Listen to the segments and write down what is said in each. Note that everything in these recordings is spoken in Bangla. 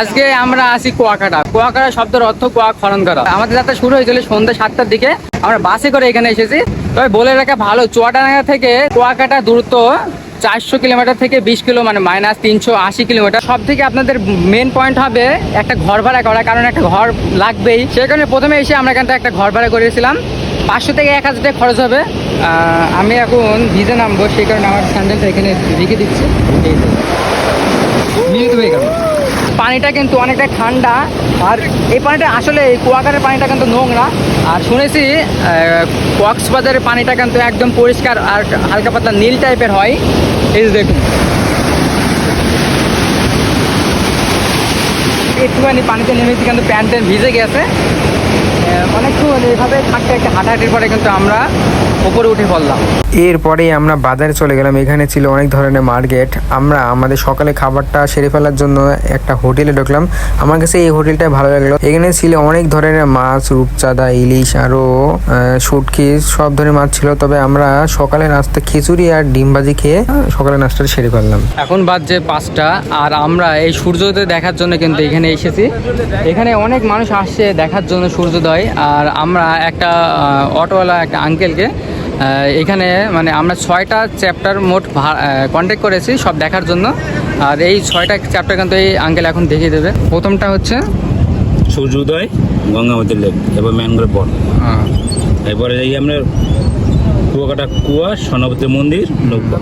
আজকে আমরা আসি কুয়াকাটা। কুয়াকাটা শব্দের অর্থ কুয়া খনন করা। আমাদের যাত্রা শুরু হয়েছিল সন্ধ্যা সাতটার দিকে। আমরা বাসে করে এখানে এসেছি। তবে বলে রাখা ভালো, চুয়াডাঙ্গা থেকে কুয়াকাটা দূরত্ব চারশো কিলোমিটার থেকে বিশ কিলো মানে মাইনাস তিনশো আশি কিলোমিটার। সব থেকে আপনাদের মেন পয়েন্ট হবে একটা ঘর ভাড়া করা, কারণ একটা ঘর লাগবেই। সেই কারণে প্রথমে এসে আমরা এখানটা একটা ঘর ভাড়া করেছিলাম। পাঁচশো থেকে এক হাজার টাকা খরচ হবে। আমি এখন ভিজে নামবো, সেই কারণে আমার স্যান্ডেলটা এখানে রেখে দিচ্ছি। নিয়ে এখানে। পানিটা কিন্তু অনেকটা ঠান্ডা। আর এই পানিটা আসলে এই কুয়াকারের পানিটা কিন্তু নোংরা। আর শুনেছি কক্সবাজারের পানিটা কিন্তু একদম পরিষ্কার আর হালকা পাতলা নীল টাইপের হয়। এই দেখুন। একটুখানি পানিতে নেমেছি, কিন্তু প্যান্ট ভিজে গেছে। এইভাবে থাকতে একটা হাঁটাহাঁটির পরে কিন্তু আমরা উপরে উঠে পড়লাম। এরপরে আমরা বাজারে চলে গেলাম। এখানে ছিল অনেক ধরনের মার্কেট। আমরা আমাদের সকালে খাবারটা সেরে ফেলার জন্য একটা হোটেলে ঢুকলাম। আমার কাছে এই হোটেলটা ভালো লাগল। এখানে ছিল অনেক ধরনের মাছ রূপচাঁদা ইলিশ আরও শুটকি সব ধরনের মাছ ছিল। তবে আমরা সকালে নাস্তা খিচুড়ি আর ডিম ভাজি খেয়ে সকালে নাস্তাটা সেরে ফেললাম। এখন বাজছে পাঁচটা আর আমরা এই সূর্যোদয় দেখার জন্য কিন্তু এখানে এসেছি। এখানে অনেক মানুষ আসছে দেখার জন্য সূর্যোদয়। আর আমরা একটা অটোওয়ালা একটা আঙ্কেলকে এখানে মানে আমরা ছয়টা চ্যাপ্টার মোট কন্ট্যাক্ট করেছি সব দেখার জন্য। আর এই ছয়টা চ্যাপ্টার কিন্তু এই আঙ্কেল এখন দেখিয়ে দেবে। প্রথমটা হচ্ছে সূর্যোদয় গঙ্গাবতী লেক এবার ম্যানগ্রোভ বন। আহ, এরপরে যাই আমরা কুয়াকাটা কুয়া সোনাপতি মন্দির নৌকা।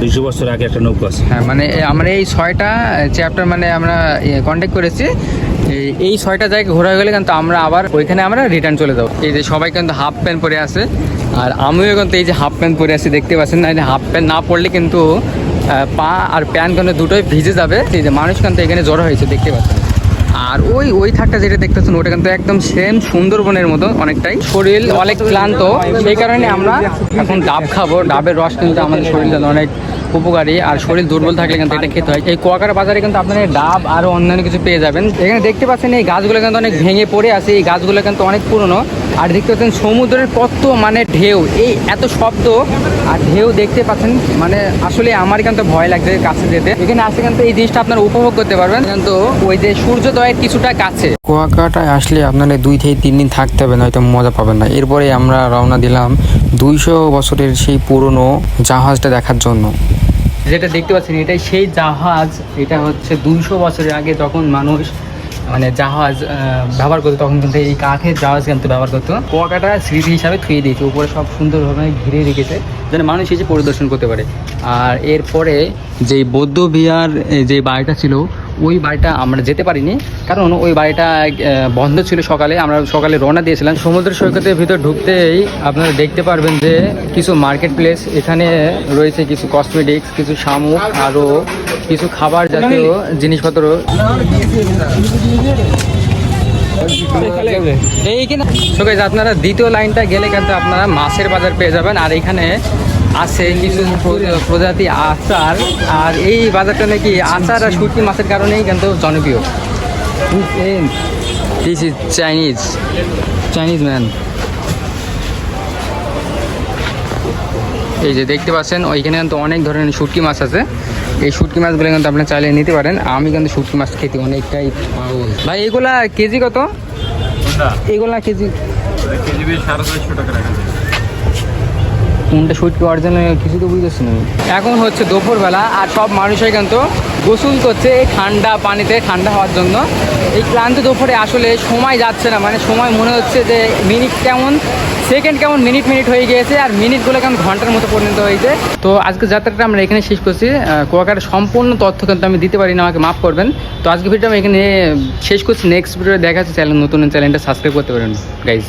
দুইশো বছর আগে একটা নৌকা আছে। হ্যাঁ মানে আমরা এই ছয়টা চ্যাপ্টার মানে আমরা কন্ট্যাক্ট করেছি। এই- ছয়টা জায়গায় ঘোরা হয়ে গেলে কিন্তু আমরা আবার ওইখানে আমরা রিটার্ন চলে যাব। এই যে সবাই কিন্তু হাফ প্যান্ট পরে আছে, আর আমিও কিন্তু এই যে হাফ প্যান্ট পরে আছি, দেখতে পাচ্ছেন না? হাফ প্যান্ট না পরলে কিন্তু পা আর প্যান্ট কিন্তু দুটোই ভিজে যাবে। এই যে মানুষ কিন্তু এখানে জড়ো হয়েছে, দেখতে পাচ্ছেন। আর ওই ওই থাকটা যেটা দেখতেছেন ওটা কিন্তু একদম সেম সুন্দরবনের মতো অনেকটাই। শরীর অনেক ক্লান্ত, সেই কারণে আমরা এখন ডাব খাব। ডাবের রস কিন্তু আমাদের জন্য অনেক উপকারী আর শরীর দুর্বল থাকলে কিন্তু এটা খেতে হয়। এই কুয়াকাটা বাজারে কিন্তু আপনারা ডাব আরও অন্যান্য কিছু পেয়ে যাবেন। এখানে দেখতে পাচ্ছেন এই গাছগুলো কিন্তু অনেক ভেঙে পড়ে আছে। এই গাছগুলো কিন্তু অনেক পুরনো। আর দেখতে পাচ্ছেন সমুদ্রের কত মানে ঢেউ। এই এত শব্দ আর ঢেউ দেখতে পাচ্ছেন মানে আসলে আমার কিন্তু ভয় লাগছে কাছে যেতে। এখানে আসলে কিন্তু এই জিনিসটা আপনারা উপভোগ করতে পারবেন। কিন্তু ওই যে সূর্যোদয়ের কিছুটা কাছে। কুয়াকাটায় আসলে আপনাদের দুই থেকে তিন দিন থাকতে হবে, নয়তো মজা পাবেন না। এরপরে আমরা রওনা দিলাম দুইশো বছরের সেই পুরনো জাহাজটা দেখার জন্য। যেটা দেখতে পাচ্ছেন, এটাই সেই জাহাজ। এটা হচ্ছে দুইশো বছরের আগে যখন মানুষ মানে জাহাজ ব্যবহার করতো, তখন কিন্তু এই কাঠের জাহাজ কিন্তু ব্যবহার করতো। কুয়াকাটা স্মৃতি হিসাবে থুয়ে দিয়েছে, উপরে সব সুন্দরভাবে ঘিরে রেখেছে, যেন মানুষ এসে পরিদর্শন করতে পারে। আর এরপরে যে বৌদ্ধ বিহার যে বাড়িটা ছিল ওই বাড়িটা আমরা যেতে পারিনি। কারণ ওই বাড়িটা বন্ধ ছিল সকালে। আমরা সকালে রওনা দিয়েছিলাম। সমুদ্র সৈকতের ভিতর ঢুকতেই আপনারা দেখতে পারবেন যে কিছু মার্কেট প্লেস এখানে রয়েছে কিছু কসমেটিক্স কিছু শামুক আরও কিছু খাবার জাতীয় জিনিসপত্র। আপনারা দ্বিতীয় লাইনটা গেলে কিন্তু আপনারা মাছের বাজার পেয়ে যাবেন। আর এখানে আছে কিছু প্র- প্রজাতি আচার আর এই বাজারটা নাকি আচার আর শুটকি মাছের কারণেই কিন্তু জনপ্রিয়। This is Chinese Chinese man এই যে দেখতে পাচ্ছেন ওইখানে কিন্তু অনেক ধরনের শুটকি মাছ আছে। এই শুটকি মাছগুলো কিন্তু আপনি চাইলে নিতে পারেন। আমি কিন্তু শুটকি মাছ খেতে অনেকটাই ভাই এগুলা কেজি কত? এগুলা কেজি কোনটা শুটকি অরিজিনাল কিছু তো বুঝতেছি না। এখন হচ্ছে দুপুরবেলা আর সব মানুষই কিন্তু গোসল করছে এই ঠান্ডা পানিতে ঠান্ডা হওয়ার জন্য। এই ক্লান্ত দুপুরে আসলে সময় যাচ্ছে না মানে সময় মনে হচ্ছে যে মিনিট কেমন সেকেন্ড কেমন মিনিট মিনিট হয়ে গিয়েছে আর মিনিটগুলো কেমন ঘণ্টার মতো পরিণত হয়েছে। তো আজকে যাত্রাটা আমরা এখানে শেষ করছি। আহ, কুয়াকাটার সম্পূর্ণ তথ্য কিন্তু আমি দিতে পারি না আমাকে মাফ করবেন। তো আজকে ভিডিও আমি এখানে শেষ করছি। নেক্সট ভিডিও দেখা যাচ্ছে চ্যানেল নতুন চ্যানেলটা সাবস্ক্রাইব করতে পারেন গাইজ